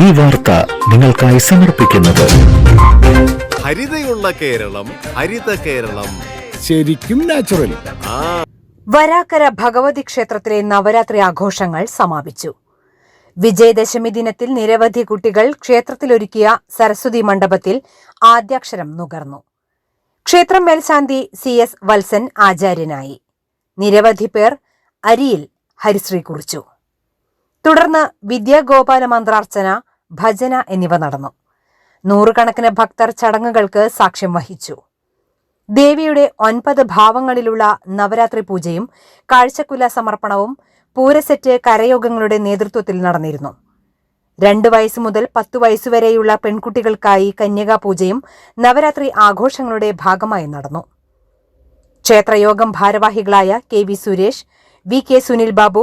ഈ വാർത്ത നിങ്ങൾക്കായി സമർപ്പിക്കുന്നത്. ഹരിതയുള്ള കേരളം ഹരിത കേരളം. ശരിക്കും നാച്ചുറൽ വരാക്കര ഭഗവതി ക്ഷേത്രത്തിലെ നവരാത്രി ആഘോഷങ്ങൾ സമാപിച്ചു. വിജയദശമി ദിനത്തിൽ നിരവധി കുട്ടികൾ ക്ഷേത്രത്തിലൊരുക്കിയ സരസ്വതി മണ്ഡപത്തിൽ ആദ്യാക്ഷരം നുകർന്നു. ക്ഷേത്രം മേൽശാന്തി സി എസ് വത്സൻ ആചാര്യനായി. നിരവധി പേർ അരിയിൽ ഹരിശ്രീ കുറിച്ചു. തുടർന്ന് വിദ്യാഗോപാല മന്ത്രാർച്ചന ഭജന എന്നിവ നടന്നു. നൂറുകണക്കിന് ഭക്തർ ചടങ്ങുകൾക്ക് സാക്ഷ്യം വഹിച്ചു. ദേവിയുടെ ഒൻപത് ഭാവങ്ങളിലുള്ള നവരാത്രി പൂജയും കാഴ്ചക്കുല സമർപ്പണവും പൂരസെറ്റ് കരയോഗങ്ങളുടെ നേതൃത്വത്തിൽ നടന്നിരുന്നു. രണ്ട് വയസ്സ് മുതൽ പത്തു വയസ്സുവരെയുള്ള പെൺകുട്ടികൾക്കായി കന്യകാ പൂജയും നവരാത്രി ആഘോഷങ്ങളുടെ ഭാഗമായി നടന്നു. ക്ഷേത്രയോഗം ഭാരവാഹികളായ K V Suresh V K Sunil Babu